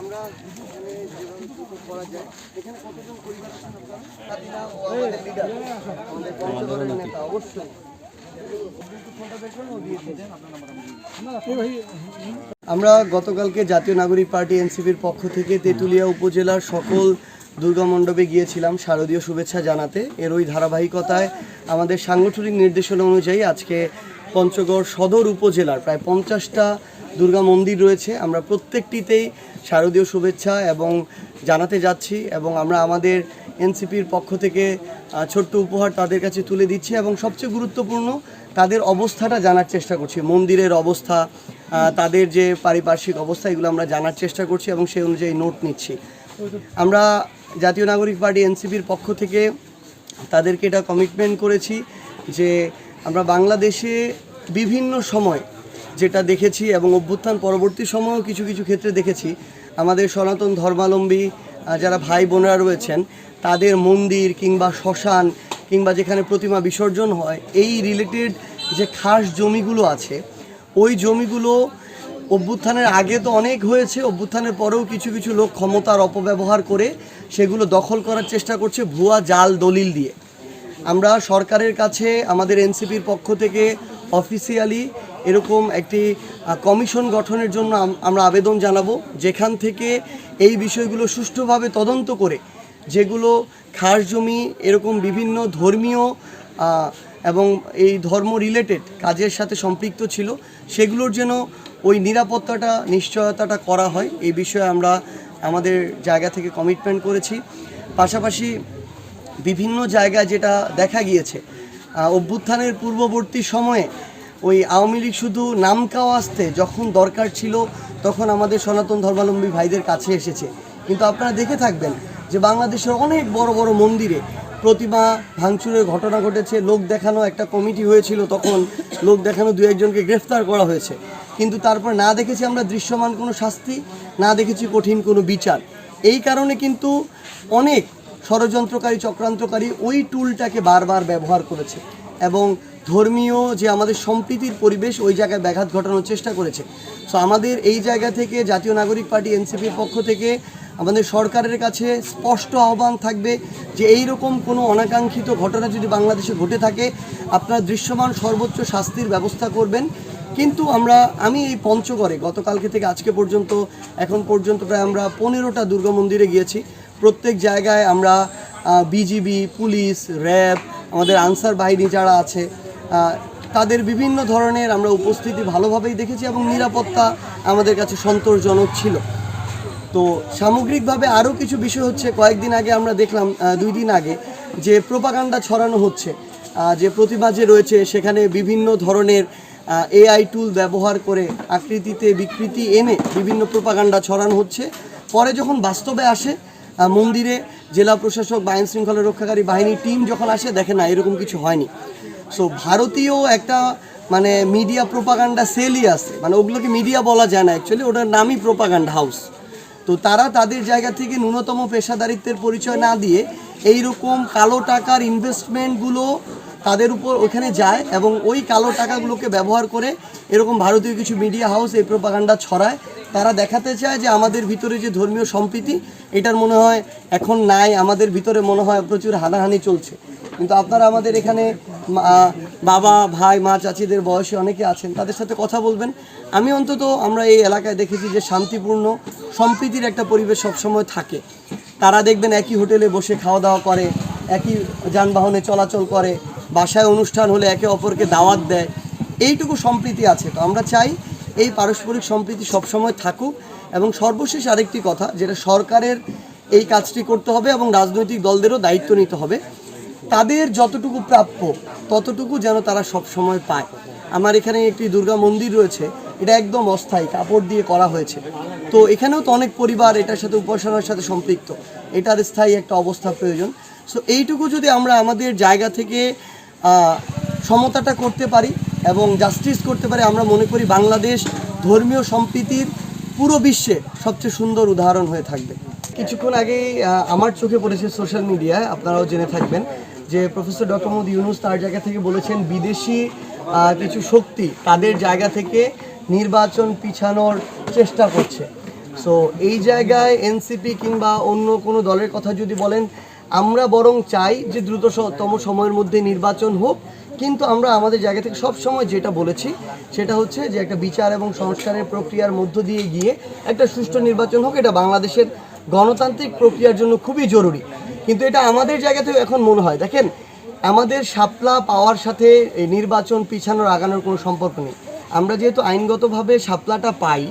আমরা এখানে যেভাবে দ্রুত করা যায় এখানে কতজন পরিবার আছেন আপনারা? কাদিনা ও আমাদের লিডার আমাদের পঞ্চগড়ের নেতা অবশ্যই। আমরা গতকালকে জাতীয় নাগরিক পার্টি এনসিপির পক্ষ থেকে তেঁতুলিয়া উপজেলার সকল দুর্গা মণ্ডপে গিয়েছিলাম। শারদীয় শুভেচ্ছা জানাতে। এর ওই ধারাবাহিকতায় আমাদের সাংগঠনিক নির্দেশনা অনুযায়ী আজকে পঞ্চগড় সদর উপজেলার প্রায় পঞ্চাশটা দুর্গা মন্দির রয়েছে। আমরা প্রত্যেকটিতেই শারদীয় শুভেচ্ছা এবং জানাতে যাচ্ছি এবং আমরা আমাদের এনসিপির পক্ষ থেকে ছোট্ট উপহার তাদের কাছে তুলে দিচ্ছি এবং সবচেয়ে গুরুত্বপূর্ণ, তাদের অবস্থাটা জানার চেষ্টা করছি। মন্দিরের অবস্থা তাদের যে পারিপার্শ্বিক অবস্থা, এগুলো আমরা জানার চেষ্টা করছি এবং সেই অনুযায়ী নোট নিচ্ছি। আমরা জাতীয় নাগরিক পার্টি এনসিপির পক্ষ থেকে তাদেরকে এটা কমিটমেন্ট করেছি যে আমরা বাংলাদেশে বিভিন্ন সময় যেটা দেখেছি এবং অভ্যুত্থান পরবর্তী সময়েও কিছু কিছু ক্ষেত্রে দেখেছি, আমাদের সনাতন ধর্মাবলম্বী যারা ভাই বোনেরা রয়েছেন, তাদের মন্দির কিংবা শ্মশান কিংবা যেখানে প্রতিমা বিসর্জন হয়, এই রিলেটেড যে খাস জমিগুলো আছে, ওই জমিগুলো অভ্যুত্থানের আগে তো অনেক হয়েছে, অভ্যুত্থানের পরেও কিছু কিছু লোক ক্ষমতার অপব্যবহার করে সেগুলো দখল করার চেষ্টা করছে ভুয়া জাল দলিল দিয়ে। আমরা সরকারের কাছে, আমাদের এনসিপির পক্ষ থেকে অফিসিয়ালি এরকম একটি কমিশন গঠনের জন্য আমরা আবেদন জানাব। যেখান থেকে এই বিষয়গুলো সুষ্ঠুভাবে তদন্ত করে, যেগুলো খাস জমি, এরকম বিভিন্ন ধর্মীয় এবং এই ধর্ম রিলেটেড কাজের সাথে সম্পৃক্ত ছিল, সেগুলোর যেন ওই নিরাপত্তাটা, নিশ্চয়তাটা করা হয়। এই বিষয়ে আমরা আমাদের জায়গা থেকে কমিটমেন্ট করেছি। পাশাপাশি বিভিন্ন জায়গায় যেটা দেখা গিয়েছে অভ্যুত্থানের পূর্ববর্তী সময়ে ওই আওয়ামী লীগ শুধু নাম কাও আসতে যখন দরকার ছিল, তখন আমাদের সনাতন ধর্মাবলম্বী ভাইদের কাছে এসেছে। কিন্তু আপনারা দেখে থাকবেন যে বাংলাদেশের অনেক বড় বড় মন্দিরে প্রতিমা ভাঙচুরের ঘটনা ঘটেছে, লোক দেখানো একটা কমিটি হয়েছিল, তখন লোক দেখানো দু একজনকে গ্রেফতার করা হয়েছে। কিন্তু তারপর না দেখেছি আমরা দৃশ্যমান কোনো শাস্তি, না দেখেছি কঠিন কোনো বিচার। এই কারণে কিন্তু অনেক ষড়যন্ত্রকারী, চক্রান্তকারী ওই টুলটাকে বারবার ব্যবহার করেছে। এবং ধর্মীয় যে আমাদের সম্প্রীতির পরিবেশ, ওই জায়গায় ব্যাঘাত ঘটানোর চেষ্টা করেছে। সো আমাদের এই জায়গা থেকে জাতীয় নাগরিক পার্টি, এনসিপির পক্ষ থেকে আমাদের সরকারের কাছে স্পষ্ট আহ্বান থাকবে যে এই রকম কোনো অনাকাঙ্ক্ষিত ঘটনা যদি বাংলাদেশে ঘটে থাকে, আপনারা দৃশ্যমান সর্বোচ্চ শাস্তির ব্যবস্থা করবেন। কিন্তু আমরা, আমি এই পঞ্চগড়ে গতকালকে থেকে আজকে পর্যন্ত, এখন পর্যন্ত প্রায় আমরা পনেরোটা দুর্গা মন্দিরে গিয়েছি। প্রত্যেক জায়গায় আমরা বিজিবি, পুলিশ, র্যাব, আমাদের আনসার বাহিনী যারা আছে তাদের বিভিন্ন ধরনের আমরা উপস্থিতি ভালোভাবেই দেখেছি এবং নিরাপত্তা আমাদের কাছে সন্তোষজনক ছিল। তো সামগ্রিকভাবে আরও কিছু বিষয় হচ্ছে, কয়েকদিন আগে আমরা দেখলাম দুই দিন আগে যে প্রোপাগান্ডা ছড়ানো হচ্ছে যে প্রতিমা যে রয়েছে সেখানে বিভিন্ন ধরনের এআই টুল ব্যবহার করে আকৃতিতে বিকৃতি এনে বিভিন্ন প্রোপাগান্ডা ছড়ানো হচ্ছে। পরে যখন বাস্তবে আসে মন্দিরে জেলা প্রশাসক বা আইন শৃঙ্খলা রক্ষাকারী বাহিনীর টিম যখন আসে, দেখে না, এরকম কিছু হয়নি। সো ভারতীয় একটা মানে মিডিয়া প্রোপাগান্ডা সেলই আছে। মানে ওগুলোকে মিডিয়া বলা যায় না অ্যাকচুয়ালি ওটার নামই প্রোপাগান্ডা হাউস তো তারা তাদের জায়গা থেকে ন্যূনতম পেশাদারিত্বের পরিচয় না দিয়ে এই রকম কালো টাকার ইনভেস্টমেন্টগুলো তাদের উপর ওখানে যায় এবং ওই কালো টাকাগুলোকে ব্যবহার করে এরকম ভারতীয় কিছু মিডিয়া হাউস এই প্রোপাগান্ডা ছড়ায়। তারা দেখাতে চায় যে আমাদের ভিতরে যে ধর্মীয় সম্প্রীতি, এটার মনে হয় এখন নাই, আমাদের ভিতরে মনে হয় প্রচুর হানাহানি চলছে। কিন্তু আপনারা আমাদের এখানে বাবা, ভাই, মা, চাচিদের বয়সে অনেকে আছেন, তাদের সাথে কথা বলবেন। আমি অন্তত আমরা এই এলাকায় দেখেছি যে শান্তিপূর্ণ সম্প্রীতির একটা পরিবেশ সবসময় থাকে। তারা দেখবেন একই হোটেলে বসে খাওয়া দাওয়া করে, একই যানবাহনে চলাচল করে, বাসায় অনুষ্ঠান হলে একে অপরকে দাওয়াত দেয়। এইটুকু সম্প্রীতি আছে। তো আমরা চাই এই পারস্পরিক সম্প্রীতি সবসময় থাকুক। এবং সর্বশেষ আরেকটি কথা, যেটা সরকারের এই কাজটি করতে হবে এবং রাজনৈতিক দলদেরও দায়িত্ব নিতে হবে, তাদের যতটুকু প্রাপ্য, ততটুকু যেন তারা সব সময় পায়। আমার এখানে একটি দুর্গা মন্দির রয়েছে, এটা একদম অস্থায়ী, কাপড় দিয়ে করা হয়েছে। তো এখানেও তো অনেক পরিবার এটার সাথে উপাসনার সাথে সম্পৃক্ত, এটার স্থায়ী একটা অবস্থা প্রয়োজন। সো এইটুকু যদি আমরা আমাদের জায়গা থেকে সমতাটা করতে পারি এবং জাস্টিস করতে পারে, আমরা মনে করি বাংলাদেশ ধর্মীয় সম্প্রীতির পুরো বিশ্বে সবচেয়ে সুন্দর উদাহরণ হয়ে থাকবে। কিছুক্ষণ আগেই আমার চোখে পড়েছে সোশ্যাল মিডিয়ায় আপনারাও জেনে থাকবেন যে প্রফেসর ডক্টর মোহাম্মদ ইউনুস তার জায়গা থেকে বলেছেন, বিদেশি কিছু শক্তি তাদের জায়গা থেকে নির্বাচন পিছানোর চেষ্টা করছে। সো এই জায়গায় এনসিপি কিংবা অন্য কোনো দলের কথা যদি বলেন, আমরা বরং চাই যে দ্রুততম সময়ের মধ্যে নির্বাচন হোক কিন্তু আমরা আমাদের জায়গা থেকে সব সময় যেটা বলেছি, সেটা হচ্ছে যে একটা বিচার এবং সংস্কারের প্রক্রিয়ার মধ্য দিয়ে গিয়ে একটা সুষ্ঠু নির্বাচন হোক, এটা বাংলাদেশের গণতান্ত্রিক প্রক্রিয়ার জন্য খুবই জরুরি। কিন্তু এটা আমাদের জায়গা থেকে এখন মনে হয়। দেখেন, আমাদের সাপলা পাওয়ার সাথে নির্বাচন পিছানোর আগানোর কোনো সম্পর্ক নেই। আমরা যেহেতু আইনগতভাবে সাপলাটা পাই,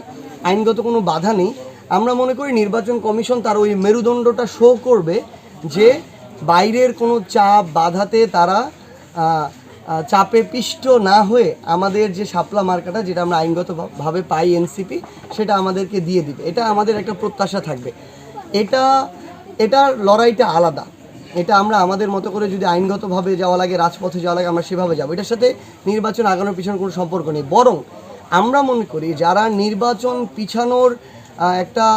আইনগত কোনো বাধা নেই, আমরা মনে করি নির্বাচন কমিশন তার ওই মেরুদণ্ডটা শো করবে যে বাইরের কোনো চাপ বাধাতে তারা চাপে পিষ্ট না হয়ে আমাদের যে সাপলা মার্কাটা, যেটা আমরা আইনগতভাবে পাই এনসিপি, সেটা আমাদেরকে দিয়ে দিবে। এটা আমাদের একটা প্রত্যাশা থাকবে। এটা, এটার লড়াইটা আলাদা। এটা আমরা আমাদের মতো করে যদি আইনগতভাবে যাওয়া লাগে, রাজপথে যাওয়া লাগে, আমরা সেভাবে যাব। এটার সাথে নির্বাচন আগানোর পিছনে কোনো সম্পর্ক নেই। বরং আমরা মনে করি, যারা নির্বাচন পিছানোর একটা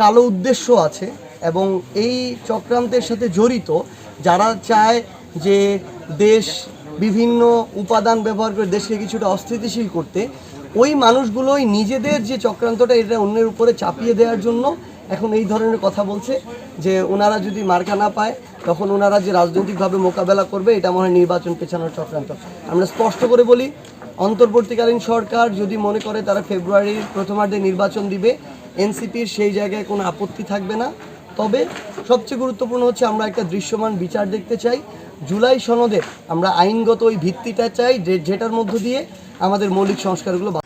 কালো উদ্দেশ্য আছে এবং এই চক্রান্তের সাথে জড়িত, যারা চায় যে দেশ বিভিন্ন উপাদান ব্যবহার করে দেশকে কিছুটা অস্থিতিশীল করতে, ওই মানুষগুলোই নিজেদের যে চক্রান্তটা এটা অন্যের উপরে চাপিয়ে দেওয়ার জন্য এখন এই ধরনের কথা বলছে, যে ওনারা যদি মার্কা না পায়, তখন ওনারা যে রাজনৈতিকভাবে মোকাবেলা করবে, এটা মনে হয় নির্বাচন পেছানোর চক্রান্ত। আমরা স্পষ্ট করে বলি, অন্তর্বর্তীকালীন সরকার যদি মনে করে তারা ফেব্রুয়ারির প্রথমার্ধে নির্বাচন দিবে, এনসিপির সেই জায়গায় কোনো আপত্তি থাকবে না। তবে সবচেয়ে গুরুত্বপূর্ণ হচ্ছে আমরা একটা দৃশ্যমান বিচার দেখতে চাই। জুলাই সনদে আমরা আইনগত ওই ভিত্তিটা চাই যে যেটার মধ্য দিয়ে আমাদের মৌলিক সংস্কারগুলো